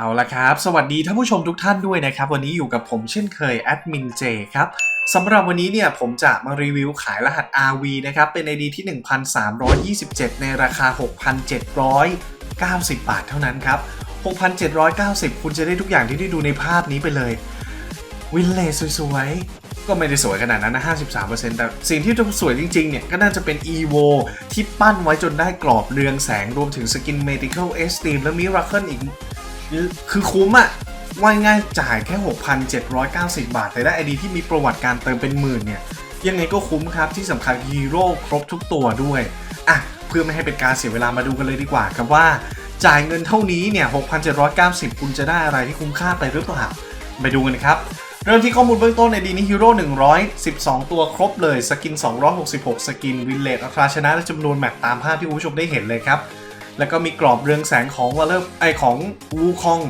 เอาละครับ สวัสดีท่านผู้ชมทุกท่านด้วยนะครับ วันนี้อยู่กับผมเช่นเคยแอดมินเจครับสำหรับวันนี้เนี่ยผมจะมารีวิวขายรหัส RV นะครับ เป็น ID ที่ 1327 ในราคา 6,790 บาทเท่านั้นครับ 6,790 คุณจะได้ทุกอย่างที่ได้ดูในภาพนี้ไปเลย วินเลสสวยๆ ก็ไม่ได้สวยขนาดนั้นนะ 53%แต่สิ่งที่จะสวยจริงๆ เนี่ย ก็น่าจะเป็น EVO ที่ปั้นไว้จนได้กรอบเรืองแสงรวมถึงสกิน Medical Esteem และ Miracle อีก คือคุ้มอะว่าง่ายจ่ายแค่ 6,790 บาท แต่ได้ไอดีที่มีประวัติการเติมเป็นหมื่นเนี่ย ยังไงก็คุ้มครับที่สำคัญฮีโร่ครบทุกตัวด้วยอะเพื่อไม่ให้เป็นการเสียเวลามาดูกันเลยดีกว่าครับว่าจ่ายเงินเท่านี้เนี่ย 6,790 คุณจะได้อะไรที่คุ้มค่าไปหรือเปล่า ไปดูกันครับ เริ่มที่ข้อมูลเบื้องต้นในดีนี้ฮีโร่112 ตัวครบเลย สกิน 266 สกิน วินเลตอัตราชนะและจำนวนแมตตามภาพที่คุณผู้ชมได้เห็นเลยครับ แล้วก็มีกรอบเรืองแสงของวอลเลอร์ไอของวูคอง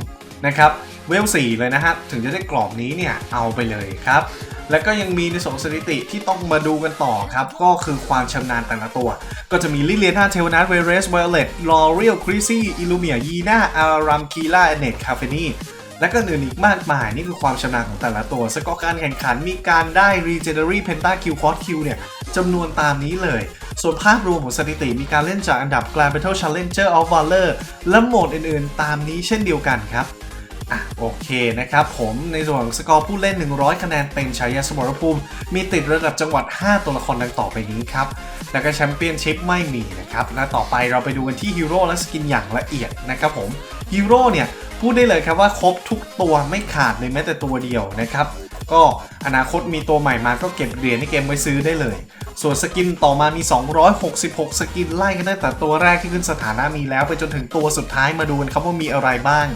นะครับเวล4เลยนะฮะถึงจะได้กรอบนี้เนี่ยเอาไปเลยครับ แล้วก็ยังมีในส่วนสถิติที่ต้องมาดูกันต่อครับ ก็คือความชำนาญแต่ละตัว ก็จะมีลิเลียนาเทลนัสเวเรสเวลเลตลอเรียลคริซี่อิลูเมียยีนาอารัมคีล่าเนตคาเฟนีและก็อื่นอีกมากมาย นี่คือความชำนาญของแต่ละตัว สกอร์การแข่งขันมีการได้ Regenerary Pentakill Quad Kill เนี่ย จำนวนตามนี้เลย ส่วนภาพรวมของสถิติมีการเล่นจากอันดับ Grand Battle Challenger of Valor และโหมดอื่นๆ ตามนี้เช่นเดียวกันครับอะโอเคนะครับผมในส่วนของสกอร์ผู้เล่น 100 คะแนนเต็มฉายาสมรภูมิ มีติดระดับจังหวัด 5 ตัวละครดังต่อไปนี้ครับ แล้วก็แชมเปี้ยนชิพไม่มีนะครับและต่อไปเราไปดูกันที่ฮีโร่และสกินอย่างละเอียดนะครับผมฮีโร่เนี่ย พูดได้เลยครับว่าครบทุกตัวไม่ขาดเลยแม้แต่ตัวเดียวนะครับ ก็อนาคตมีตัวใหม่มาก็เก็บเหรียญในเกมไว้ซื้อได้เลย ส่วนสกินต่อมามี 266 สกินไล่กันตั้งแต่ตัวแรกที่ขึ้นสถานะมีแล้วไปจนถึงตัวสุดท้ายมาดูกันครับว่ามีอะไรบ้าง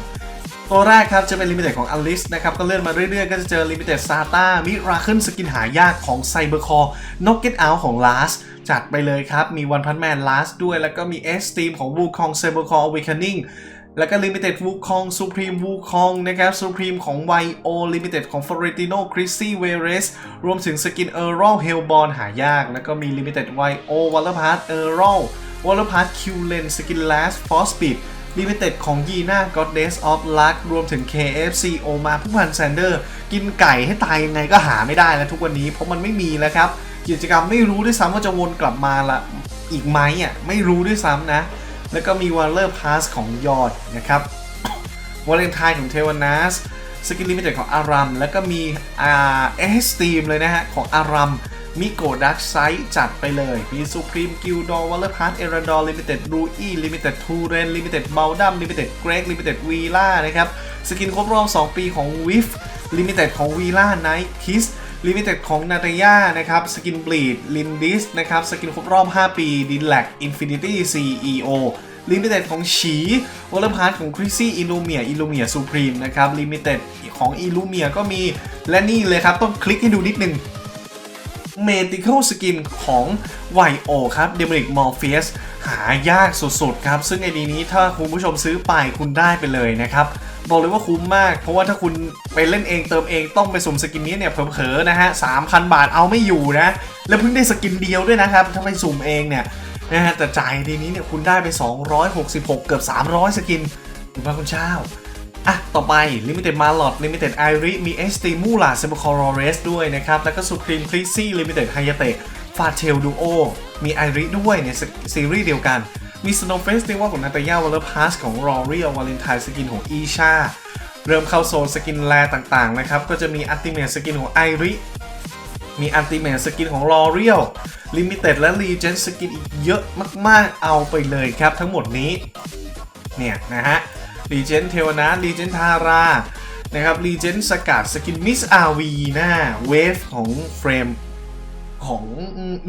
ตัวแรกครับจะเป็นลิมิเต็ดของอลิสนะครับก็เลื่อนมาเรื่อยๆ ก็จะเจอลิมิเต็ดซาต้ามิราเคิลสกินหายากของไซเบอร์คอร์น็อกเก็ตเอาของลาสจัดไปเลยครับ มีวันพันแมนลาสด้วย แล้วก็มีเอสตีมของวูคองไซเบอร์คอร์อเวค n นิ่ง แล้วก็ลิมิเต็ดวูคองซูพรีมวูคองนะครับซูพรีมของไวโอลิมิเต็ดของฟอร์เรติโนคริสซี่เวเรสรวมถึงสกินเออร์รเฮลบอลหายาก แล้วก็มีลิมิเต็ดไวโอวัลเลอร์พาร์ตเออร์รวอลเลอร์พาร์ตคิวเลนสกินลาสฟอสปิดลิมิเต็ดของยีน่า Goddess of Luck รวมถึง KFC โอมาผู้พันแซนเดอร์ กินไก่ให้ตายยังไงก็หาไม่ได้แล้วทุกวันนี้เพราะมันไม่มีแล้วครับ กิจกรรมไม่รู้ด้วยซ้ำว่าจะวนกลับมาละอีกไหมอะไม่รู้ด้วยซ้ำนะ แล้วก็มี w a l l e r Pass ของยอดนะครับวาเลนไทน์ของเทวานัสสกินลิมิเต็ดของอารัม แล้วก็มีอาเอสตีมเลยนะฮะ ของอารัม มิโกดักไซจัดไปเลย มีซูพรีมกิลดอร์วัลเลอร์พาร์ตเอราดอร์ลิมิเต็ดรูอี้ลิมิเต็ดทูเรนลิมิเต็ดเบลดัมลิมิเต็ดเกรกลิมิเต็ดวีล่านะครับ สกินครบรอบ 2 ปีของวิฟลิมิเต็ดของวีล่าไนท์คิส ลิมิเต็ดของนาตาย่านะครับสกินบลีดลินดิสนะครับสกินครบรอบ 5 ปีดินแลกอินฟินิตี้ซีอีโอลิมิเต็ดของฉีวอลเลอร์พาร์ทของคริซี่อิลูเมียอิลูเมียซูพรีมนะครับลิมิเต็ดของอิลูเมียก็มีและนี่เลยครับ ต้องคลิกให้ดูนิดนึง เมดิค a l สกินของไวโอครับเดมริกมอร์เฟียสหายากสุดๆครับ ซึ่งไอดีนี้ถ้าคุณผู้ชมซื้อไปคุณได้ไปเลยนะครับ บอกเลยว่าคุ้มมาก เพราะว่าถ้าคุณไปเล่นเองเติมเองต้องไปสุ่มสกินนี้เนี่ยเผลอๆนะฮะ3,000บาทเอาไม่อยู่นะ แล้วเพิ่งได้สกินเดียวด้วยนะครับ ถ้าไปสุ่มเองเนี่ยนะฮะแต่จ่ายทีนี้เนี่ยคุณได้ไป 266 เกือบ 300 สกินคุณพระคุณเจ้า อะ ต่อไป Limited Marlot Limited i r i มี s t m u l a s e b c o r o r e s ด้วยนะครับ แล้วก็ Supreme c l i s y Limited Hayate f a t e l Duo มี i r i ด้วยในซีรีส์เดียวกัน มี Snowface ที่ว่าของนาตาย่า Waller Pass ของ L'Oreal Valentine สกินของ Isha เริ่มเข้าโซนสกินแลต่างๆนะครับ ก็จะมี Ultimate สกินของ i r i มี Ultimate สกินของ L'Oreal Limited และ Legend สกินอีกเยอะมากๆ เอาไปเลยครับทั้งหมดนี้ เนี่ยนะฮะ รีเจนเทวนารีเจนทารานะครับรีเจนสกัดสกินมิสอาวีนาเวฟของเฟรมของ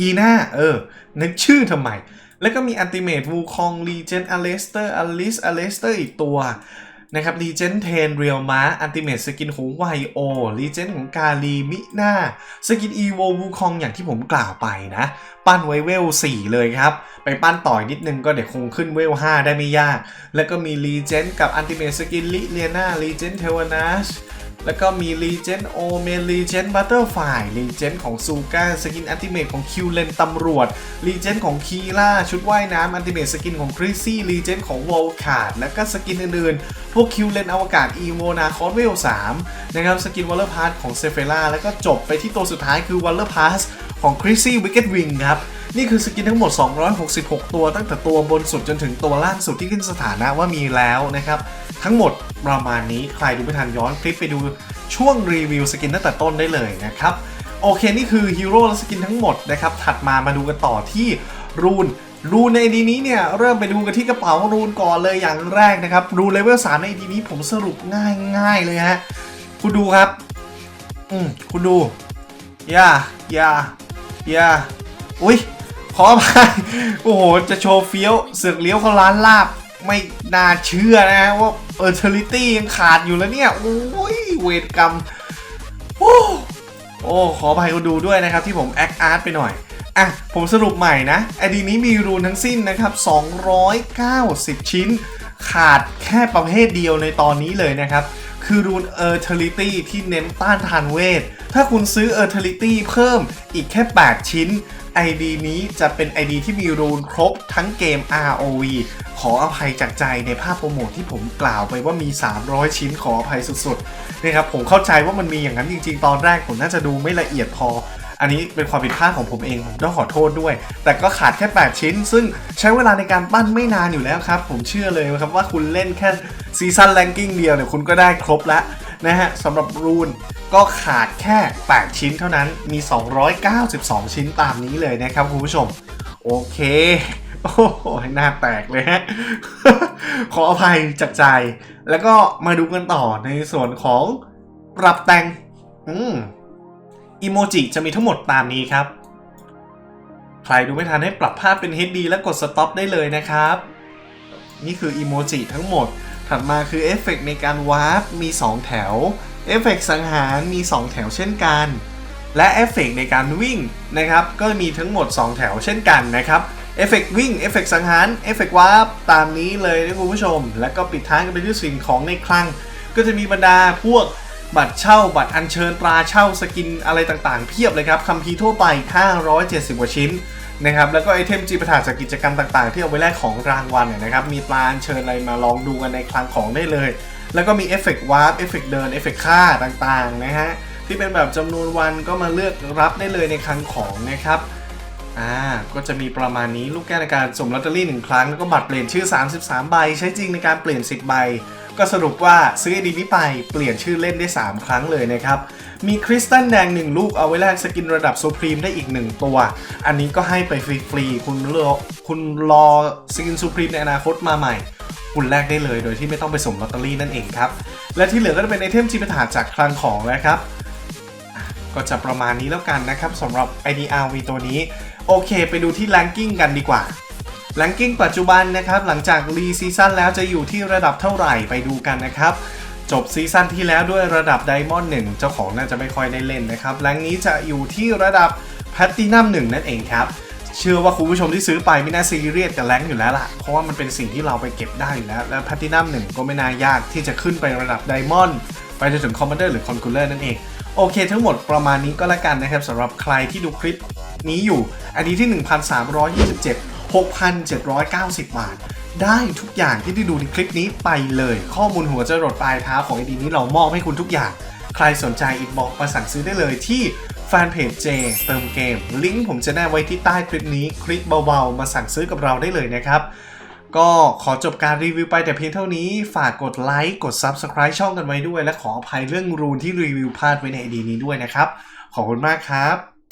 ยีน่าเออ นึกชื่อทำไม แล้วก็มีอันติเมทวูคองรีเจนอเลสเตอร์อลิสอเลสเตอร์อีกตัว นะครับรีเจนเทนเรียลมาอันติเมทสกินของไวโอรีเจนของกาลีมิน่าสกินอีโววูคองอย่างที่ผมกล่าวไปนะ ปั้นไว้เวล 4 เลยครับ ไปปั้นต่อยนิดนึงก็เดี๋ยวคงขึ้นเวล 5 ได้ไม่ยาก แล้วก็มีรีเจนกับอันติเมทสกินลิเลียนารีเจนเทวนาช แล้วก็มี Legend o m e n Legend Butterfly Legend ของซูก้าสกินอัติเมทของคิวเลนตำรวจ Legend ของคีล่าชุดว่ายน้ำอัติเมทสกินของคริสซี่ Legend ของวอลคาร์ดแล้วก็สกินอื่นๆ พวกคิวเลนอวกาศ e v o นาคอสเวล3นะครับสกินวอลเลอร์พาร์ของเซเฟล่าแล้วก็จบไปที่ตัวสุดท้ายคือวอลเลอร์พาสของคริสซี่วิกเก็ตวิงครับ นี่คือสกินทั้งหมด 266 ตัวตั้งแต่ตัวบนสุดจนถึงตัวล่างสุดที่ขึ้นสถานะว่ามีแล้วนะครับ ทั้งหมดประมาณนี้ใครดูไม่ทันย้อนคลิปไปดูช่วงรีวิวสกินตั้งแต่ต้นได้เลยนะครับโอเค นี่คือฮีโร่และสกินทั้งหมดนะครับ ถัดมามาดูกันต่อที่รูนรูนในดีนี้เนี่ย เริ่มไปดูกันที่กระเป๋ารูนก่อนเลยอย่างแรกนะครับ รูนเลเวล3ในดีนี้ผมสรุปง่ายง่ายๆเลยฮะ คุณดูครับ อืมคุณดู อย่า อย่า อย่า อุ้ย ขออภัยโอ้โห จะโชว์เฟี้ยวเสือกเลี้ยวเขาร้านลาบ ไม่น่าเชื่อนะว่าเออร์เทอริตี้ยังขาดอยู่แล้วเนี่ย โอ้ย เวรกรรม โอ้โอ้ขออภัยคุณดูด้วยนะครับ ที่ผมแอคอาร์ตไปหน่อย อะ ผมสรุปใหม่นะไอดีนี้มีรูนทั้งสิ้นนะครับ 290 ชิ้น ขาดแค่ประเภทเดียวในตอนนี้เลยนะครับ คือรูน e r t a l i t y ที่เน้นต้านทานเวท ถ้าคุณซื้อ e r t a l i t y เพิ่มอีกแค่ 8 ชิ้น ID นี้จะเป็น ID ที่มีรูนครบทั้งเกม ROV ขออภัยจากใจในภาพโปรโมทที่ผมกล่าวไปว่ามี 300 ชิ้นขออภัยสุดๆนะครับผมเข้าใจว่ามันมีอย่างนั้นจริงๆ ตอนแรกผมน่าจะดูไม่ละเอียดพอ อันนี้เป็นความผิดพลาดของผมเองผมต้องขอโทษด้วย แต่ก็ขาดแค่ 8 ชิ้น ซึ่งใช้เวลาในการปั้นไม่นานอยู่แล้วครับ ผมเชื่อเลยครับว่าคุณเล่นแค่ซีซันแลนกิ้งเดียวเนี่ยคุณก็ได้ครบแล้วนะฮะสำหรับรูน ก็ขาดแค่ 8 ชิ้นเท่านั้นมี 292 ชิ้นตามนี้เลยนะครับคุณผู้ชม โอเค โอ้โหหน้าแตกเลยฮะ ขออภัยจากใจ แล้วก็มาดูกันต่อในส่วนของปรับแต่งอืมอีโมจิจะมีทั้งหมดตามนี้ครับ ใครดูไม่ทันให้ปรับภาพเป็น HD และกดสต็อปได้เลยนะครับ นี่คืออีโมจิทั้งหมด ถัดมาคือเอฟเฟกในการวาร์ปมี 2 แถว เอฟเฟกสังหารมี 2 แถวเช่นกัน และเอฟเฟกในการวิ่งนะครับก็มีทั้งหมด 2 แถวเช่นกันนะครับเอฟเฟกวิ่งเอฟเฟกสังหารเอฟเฟกวาร์ปตามนี้เลยนะคุณผู้ชม แล้วก็ปิดท้ายกันไปด้วยสิ่งของในคลัง ก็จะมีบรรดาพวกบัตรเช่า บัตรอัญเชิญตราเช่าสกินอะไรต่างๆ เพียบเลยครับคัมภีร์ทั่วไป 570 กว่าชิ้นนะครับแล้วก็ไอเทมจีประถาจากกิจกรรมต่างๆ ที่เอาไว้แลกของรางวัลเนี่ยนะครับมีตราอัญเชิญอะไรมาลองดูกันในคลังของได้เลย แล้วก็มีเอฟเฟกต์วาร์ปเอฟเฟกต์เดินเอฟเฟกต์ค่าต่างๆนะฮะที่เป็นแบบจำนวนวันก็มาเลือกรับได้เลยในครั้งของนะครับอ่าก็จะมีประมาณนี้ลูกแก้วในการสมลอตเตอรี่หนึ่งครั้ง แล้วก็บัตรเปลี่ยนชื่อ 33 ใบ ใช้จริงในการเปลี่ยน 10 ใบ ก็สรุปว่าซื้อไอดีนี้ไปเปลี่ยนชื่อเล่นได้ 3 ครั้งเลยนะครับ มีคริสตัลแดง 1 ลูกเอาไว้แลกสกินระดับซูพรีมได้อีก 1 ตัว อันนี้ก็ให้ไปฟรีๆ คุณรอคุณรอสกินซูพรีมในอนาคตมาใหม่ คุณแลกได้เลยโดยที่ไม่ต้องไปสุ่มลอตเตอรี่นั่นเองครับ และที่เหลือก็จะเป็นไอเทมจิปาถาจากคลังของนะครับ ก็จะประมาณนี้แล้วกันนะครับสำหรับ IDRV ตัวนี้ โอเค ไปดูที่ ranking กันดีกว่า ranking ปัจจุบันนะครับหลังจากรีซีซั่นแล้วจะอยู่ที่ระดับเท่าไหร่ไปดูกันนะครับ จบซีซั่นที่แล้วด้วยระดับ Diamond 1เจ้าของน่าจะไม่ค่อยได้เล่นนะครับแรงนี้จะอยู่ที่ระดับ Platinum 1นั่นเองครับ เชื่อว่าคุณผู้ชมที่ซื้อไปไม่น่าซีเรียสกับแรงอยู่แล้วล่ะ เพราะว่ามันเป็นสิ่งที่เราไปเก็บได้อยู่แล้ว และ Platinum 1ก็ไม่น่ายากที่จะขึ้นไประดับ Diamond ไปจนถึง Commander หรือ Conqueror นั่นเองโอเค ทั้งหมดประมาณนี้ก็แล้วกันนะครับสำหรับใครที่ดูคลิปนี้อยู่ อันนี้ที่ 1,327 6,790 บาท ได้ทุกอย่างที่ได้ดูในคลิปนี้ไปเลย ข้อมูลหัวจรดปลายเท้าของไอดีนี้เรามอบให้คุณทุกอย่าง ใครสนใจอินบอกมาสั่งซื้อได้เลยที่แฟนเพจเจเติมเกม ลิงก์ผมจะแนบไว้ที่ใต้คลิปนี้ คลิกเบาๆ มาสั่งซื้อกับเราได้เลยนะครับ ก็ขอจบการรีวิวไปแต่เพียงเท่านี้ ฝากกดไลค์กด Subscribe ช่องกันไว้ด้วย และขออภัยเรื่องรูนที่รีวิวพลาดไว้ในไอดีนี้ด้วยนะครับ ขอบคุณมากครับ